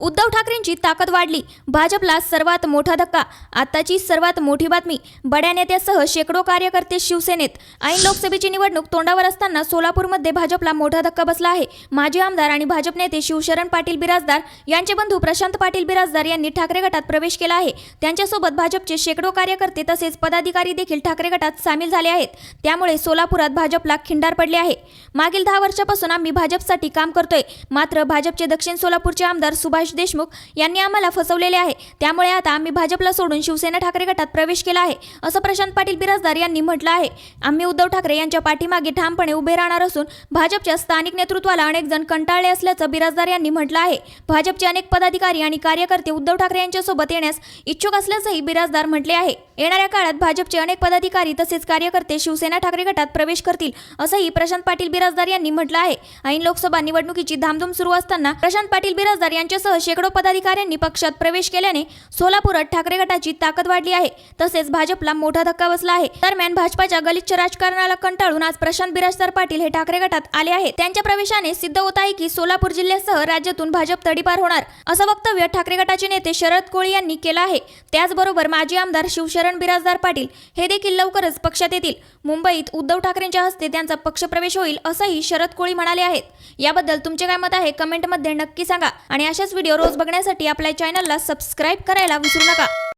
उद्धव ठाकरेंची ताकद वाढली. भाजपला सर्वात मोठा धक्का. आताची सर्वात मोठी बातमी बड्या नेत्यासह शेकडो कार्यकर्ते शिवसेनेत. ऐन लोकसभेची निवडणूक तोंडावर असताना सोलापूरमध्ये भाजपला मोठा धक्का बसला आहे. माजी आमदार आणि भाजप नेते शिवशरण पाटील बिराजदार यांचे बंधू प्रशांत पाटील बिराजदार यांनी ठाकरे गटात प्रवेश केला आहे. त्यांच्यासोबत भाजपचे शेकडो कार्यकर्ते तसेच पदाधिकारी देखील ठाकरे गटात सामील झाले आहेत. त्यामुळे सोलापुरात भाजपला खिंडार पडले आहे. मागील दहा वर्षापासून आम्ही भाजपसाठी काम करतोय. मात्र भाजपचे दक्षिण सोलापूरचे आमदार सुभाष देशमुख यांनी आम्हाला फसवलेले आहे. त्यामुळे आता आम्ही भाजपला सोडून शिवसेना ठाकरे गटात प्रवेश केला आहे असं प्रशांत पाटील बिराजदार यांनी म्हटलं आहे. आम्ही उद्धव ठाकरे यांच्या पाठीमागे ठामपणे उभे राहणार असून भाजपच्या स्थानिक नेतृत्वाला अनेक जण कंटाळले असल्याचं बिराजदार यांनी म्हटलं आहे. भाजपचे अनेक पदाधिकारी आणि कार्यकर्ते उद्धव ठाकरे यांच्यासोबत येण्यास इच्छुक असल्याचंही बिराजदार म्हटले आहे. येणाऱ्या काळात भाजपचे अनेक पदाधिकारी तसेच कार्यकर्ते शिवसेना ठाकरे गटात प्रवेश करतील असंही प्रशांत पाटील बिराजदार यांनी म्हटलं आहे. ऐन लोकसभा निवडणुकीची धामधूम सुरू असताना प्रशांत पाटील बिराजदार यांच्यासह शेकडो पदाधिकाऱ्यांनी पक्षात प्रवेश केल्याने सोलापुरात ठाकरे गटाची ताकद वाढली आहे. तसेच भाजपला मोठा धक्का बसला आहे. दरम्यान भाजपाच्या गलिच्छ राजकारणाला कंटाळून आज प्रशांत बिराजदार पाटील हे ठाकरे गटात आले आहेत. त्यांच्या प्रवेशाने सिद्ध होत आहे की सोलापूर जिल्ह्यासह राज्यातून भाजप तडीपार होणार असं वक्तव्य ठाकरे गटाचे नेते शरद कोळी यांनी केलं आहे. त्याचबरोबर माजी आमदार शिवशरण बिराजदार पाटील हे देखील लवकरच पक्षात येतील. मुंबईत उद्धव ठाकरेंच्या हस्ते त्यांचा पक्षप्रवेश होईल असंही शरद कोळी म्हणाले आहेत. याबद्दल तुमचे काय मत आहे कमेंटमध्ये नक्की सांगा. आणि अशाच व्हिडिओ रोज बघण्यासाठी आपल्या चॅनलला सबस्क्राईब करायला विसरू नका.